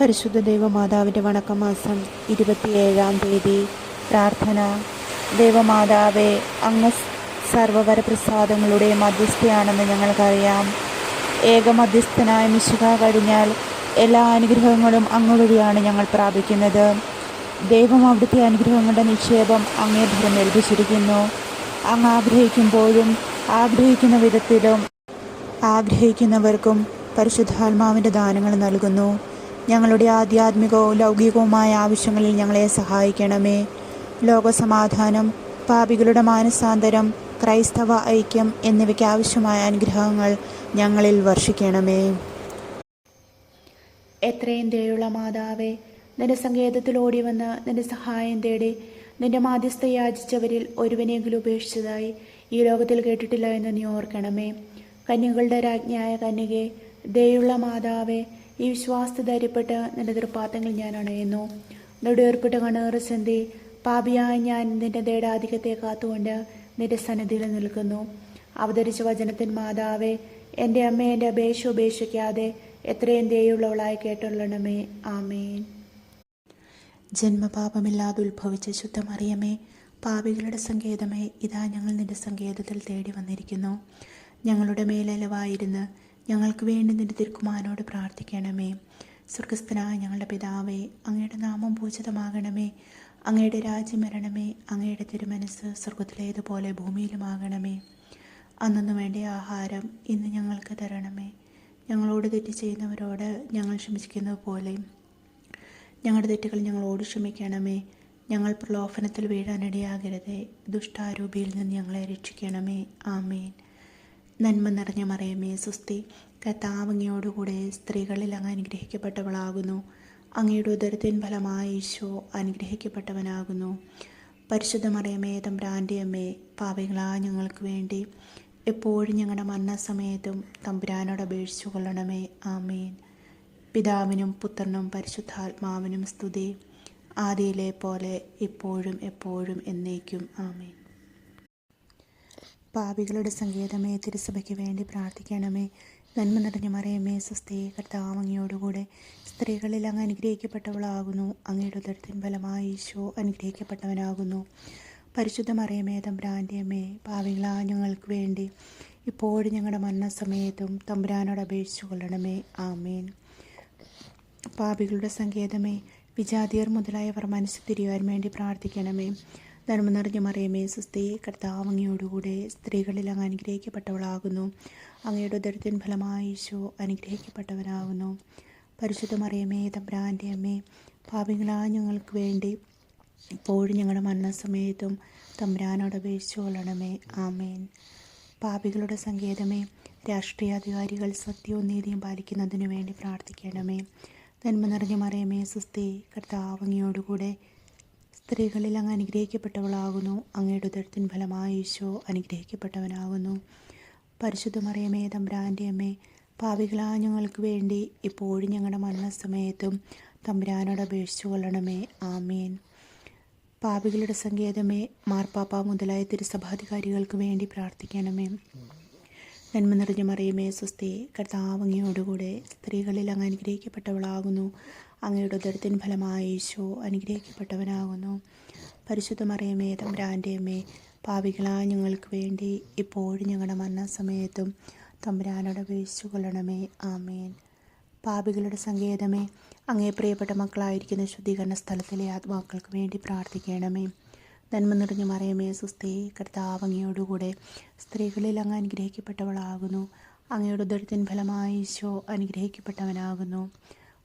പരിശുദ്ധ ദൈവമാതാവിന്റെ വണക്കമാസം ഇരുപത്തിയേഴാം തീയതി പ്രാർത്ഥന. ദൈവമാതാവെ അങ്ങ് സർവവരപ്രസാദങ്ങളുടെ മധ്യസ്ഥയാണെന്ന് ഞങ്ങൾക്കറിയാം. ഏക മധ്യസ്ഥനായ മിശുക കഴിഞ്ഞാൽ എല്ലാ അനുഗ്രഹങ്ങളും അങ്ങ് വഴിയാണ് ഞങ്ങൾ പ്രാപിക്കുന്നത്. ദൈവം അവിടുത്തെ അനുഗ്രഹങ്ങളുടെ നിക്ഷേപം അങ്ങേ ഭരം ഏൽപ്പിച്ചിരിക്കുന്നു. അങ്ങ് ആഗ്രഹിക്കുമ്പോഴും ആഗ്രഹിക്കുന്ന വിധത്തിലും ആഗ്രഹിക്കുന്നവർക്കും പരിശുദ്ധാത്മാവിന്റെ ദാനങ്ങൾ നൽകുന്നു. ഞങ്ങളുടെ ആധ്യാത്മികവും ലൗകികവുമായ ആവശ്യങ്ങളിൽ ഞങ്ങളെ സഹായിക്കണമേ. ലോകസമാധാനം പാപികളുടെ മാനസാന്തരം ക്രൈസ്തവ ഐക്യം എന്നിവയ്ക്ക് ആവശ്യമായ അനുഗ്രഹങ്ങൾ ഞങ്ങളിൽ വർഷിക്കണമേ. എത്രയും ദയുള്ള മാതാവേ നിന്റെ സങ്കേതത്തിൽ ഓടി വന്ന് നിന്റെ സഹായം തേടി നിന്റെ മാധ്യസ്ഥ യാചിച്ചവരിൽ ഒരുവനെങ്കിലും ഉപേക്ഷിച്ചതായി ഈ ലോകത്തിൽ കേട്ടിട്ടില്ല എന്ന് നീ ഓർക്കണമേ. കന്യകളുടെ രാജ്ഞിയായ കന്യകെ ദയുള്ള മാതാവേ ഈ വിശ്വാസത്തെ ധൈര്യപ്പെട്ട് നിന്റെ തൃപ്പാത്തങ്ങൾ ഞാൻ അണയുന്നു. നെടുവേർപ്പെട്ട കണ്ണേറ് സന്ധി പാപിയായ ഞാൻ നിന്റെ ദേടാധികത്തെ കാത്തുകൊണ്ട് നിന്റെ സന്നിധിയിൽ നിൽക്കുന്നു. അവതരിച്ച വചനത്തിൻ മാതാവേ എന്റെ അമ്മ എന്റെ അപേക്ഷ ഉപേക്ഷിക്കാതെ എത്രയും ദയുള്ളവളായി കേട്ടുള്ളണമേ. ആമേൻ. ജന്മപാപമില്ലാതെ ഉത്ഭവിച്ച ശുദ്ധമറിയമേ പാപികളുടെ സങ്കേതമേ ഇതാ ഞങ്ങൾ നിന്റെ സങ്കേതത്തിൽ തേടി വന്നിരിക്കുന്നു. ഞങ്ങളുടെ മേലലവായിരുന്ന് ഞങ്ങൾക്ക് വേണ്ടി നിന്റെ തിരുക്കുമാരനോട് പ്രാർത്ഥിക്കണമേ. സ്വർഗസ്ഥനായ ഞങ്ങളുടെ പിതാവേ അങ്ങയുടെ നാമം പൂജിതമാകണമേ. അങ്ങയുടെ രാജ്യം വരണമേ. അങ്ങയുടെ തിരുമനസ് സ്വർഗത്തിലേതുപോലെ ഭൂമിയിലുമാകണമേ. അന്നു വേണ്ട ആഹാരം ഇന്ന് ഞങ്ങൾക്ക് തരണമേ. ഞങ്ങളോട് തെറ്റ് ചെയ്യുന്നവരോട് ഞങ്ങൾ ക്ഷമിക്കുന്നത് പോലെ ഞങ്ങളുടെ തെറ്റുകൾ ഞങ്ങളോട് ക്ഷമിക്കണമേ. ഞങ്ങൾ പ്രലോഭനത്തിൽ വീഴാനിടയാകരുതേ. ദുഷ്ടാരൂപിയിൽ നിന്ന് ഞങ്ങളെ രക്ഷിക്കണമേ. ആമേൻ. നന്മ നിറഞ്ഞ മറിയമേ സുസ്തി കത്താവങ്ങയോടുകൂടെ സ്ത്രീകളിൽ അങ്ങ് അനുഗ്രഹിക്കപ്പെട്ടവളാകുന്നു. അങ്ങയുടെ ഉദരത്തിൻ ഫലമായി ഈശോ അനുഗ്രഹിക്കപ്പെട്ടവനാകുന്നു. പരിശുദ്ധ മറിയമേ തമ്പ്രാന്റെ അമ്മേ പാപികളാ ഞങ്ങൾക്ക് വേണ്ടി എപ്പോഴും ഞങ്ങളുടെ മരണസമയത്തും തമ്പുരാനോട് അപേക്ഷിച്ചു കൊള്ളണമേ. ആമേൻ. പിതാവിനും പുത്രനും പരിശുദ്ധാത്മാവിനും സ്തുതി. ആദിയിലെ പോലെ ഇപ്പോഴും എപ്പോഴും എന്നേക്കും. ആമേൻ. പാപികളുടെ സങ്കേതമേ തിരുസഭയ്ക്ക് വേണ്ടി പ്രാർത്ഥിക്കണമേ. നന്മ നിറഞ്ഞ മറയമേ സ്വസ്ഥയെ കർത്താവ് അങ്ങയോടുകൂടെ സ്ത്രീകളിൽ അങ്ങ് അനുഗ്രഹിക്കപ്പെട്ടവളാകുന്നു. അങ്ങയുടെ ഉദരത്തിൻ ഫലമായി ഈശോ അനുഗ്രഹിക്കപ്പെട്ടവനാകുന്നു. പരിശുദ്ധ മറിയമേ തമ്പുരാന്റെ അമ്മേ പാവികളാ ഞങ്ങൾക്ക് വേണ്ടി ഇപ്പോഴും ഞങ്ങളുടെ മരണസമയത്തും തമ്പുരാനോട് അപേക്ഷിച്ചു കൊള്ളണമേ. ആമേൻ. പാപികളുടെ സങ്കേതമേ വിജാതിയർ മുതലായവർ മനസ്സ് തിരിയുവാൻ വേണ്ടി പ്രാർത്ഥിക്കണമേ. നന്മ നിറഞ്ഞ മറിയമേ സുസ്തി കർത്താവ് അങ്ങയോടുകൂടെ സ്ത്രീകളിൽ അങ്ങ് അനുഗ്രഹിക്കപ്പെട്ടവളാകുന്നു. അങ്ങയുടെ ഉദരത്തിൻ ഫലമായി ഈശോ അനുഗ്രഹിക്കപ്പെട്ടവനാകുന്നു. പരിശുദ്ധ മറിയമേ തമ്പ്രാന്റെ അമ്മേ പാപികളാ ഞങ്ങൾക്ക് വേണ്ടി ഇപ്പോഴും ഞങ്ങളുടെ മരണസമയത്തും തമ്പ്രാനോട് അപേക്ഷിച്ചു ആമേൻ. പാപികളുടെ സങ്കേതമേ രാഷ്ട്രീയാധികാരികൾ സത്യവും നീതിയും പാലിക്കുന്നതിനു വേണ്ടി പ്രാർത്ഥിക്കണമേ. നന്മ നിറഞ്ഞ മറിയമേ സുസ്തി കർത്താവ് അങ്ങയോടുകൂടെ സ്ത്രീകളിൽ അങ്ങ് അനുഗ്രഹിക്കപ്പെട്ടവളാകുന്നു. അങ്ങയുടെ ഉദരത്തിൻ ഫലമായി ഈശോ അനുഗ്രഹിക്കപ്പെട്ടവനാകുന്നു. പരിശുദ്ധമറിയമേ തമ്പ്രാന്റെ അമ്മ പാവികളാ ഞങ്ങൾക്ക് വേണ്ടി ഇപ്പോഴും ഞങ്ങളുടെ മരണസമയത്തും തമ്പ്രാനോട് അപേക്ഷിച്ചു കൊള്ളണമേ. ആമേൻ. പാപികളുടെ സങ്കേതമേ മാർപ്പാപ്പ മുതലായ തിരുസഭാധികാരികൾക്ക് വേണ്ടി പ്രാർത്ഥിക്കണമേ. നന്മ നിറഞ്ഞ മറിയമേ സ്വസ്തി. കർത്താവങ്ങയോടുകൂടെ സ്ത്രീകളിൽ അങ്ങ് അനുഗ്രഹിക്കപ്പെട്ടവളാകുന്നു. അങ്ങയുടെ ഉദരത്തിൻ ഫലമായി ഈശോ അനുഗ്രഹിക്കപ്പെട്ടവനാകുന്നു. പരിശുദ്ധ മറിയമേ തമ്പുരാന്റെ അമ്മേ പാവികളാ ഞങ്ങൾക്ക് വേണ്ടി ഇപ്പോഴും ഞങ്ങളുടെ മരണസമയത്തും തമ്പുരാനോട് അപേക്ഷിച്ചു കൊള്ളണമേ ആമേൻ. പാപികളുടെ സങ്കേതമേ അങ്ങേ പ്രിയപ്പെട്ട മക്കളായിരിക്കുന്ന ശുദ്ധീകരണ സ്ഥലത്തിലെ ആത്മാക്കൾക്ക് വേണ്ടി പ്രാർത്ഥിക്കണമേ. നന്മ നിറഞ്ഞ മറിയമേ സുസ്തി കർത്താവ് അങ്ങയോടുകൂടെ സ്ത്രീകളിൽ അങ്ങ് അനുഗ്രഹിക്കപ്പെട്ടവളാകുന്നു. അങ്ങയുടെ ദുരിതൻ ഫലമായി ഈശോ അനുഗ്രഹിക്കപ്പെട്ടവനാകുന്നു.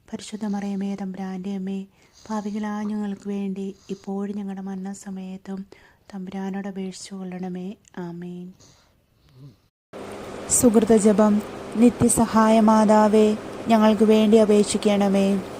പരിശുദ്ധ മറിയമേ തമ്പുരാന്റെ അമ്മേ ഭാവികളാ ഞങ്ങൾക്ക് വേണ്ടി ഇപ്പോഴും ഞങ്ങളുടെ മരണസമയത്തും തമ്പുരാനോട് അപേക്ഷിച്ചു കൊള്ളണമേ. ആമേൻ. സുഹൃത ജപം നിത്യസഹായ മാതാവേ ഞങ്ങൾക്ക് വേണ്ടി അപേക്ഷിക്കണമേ.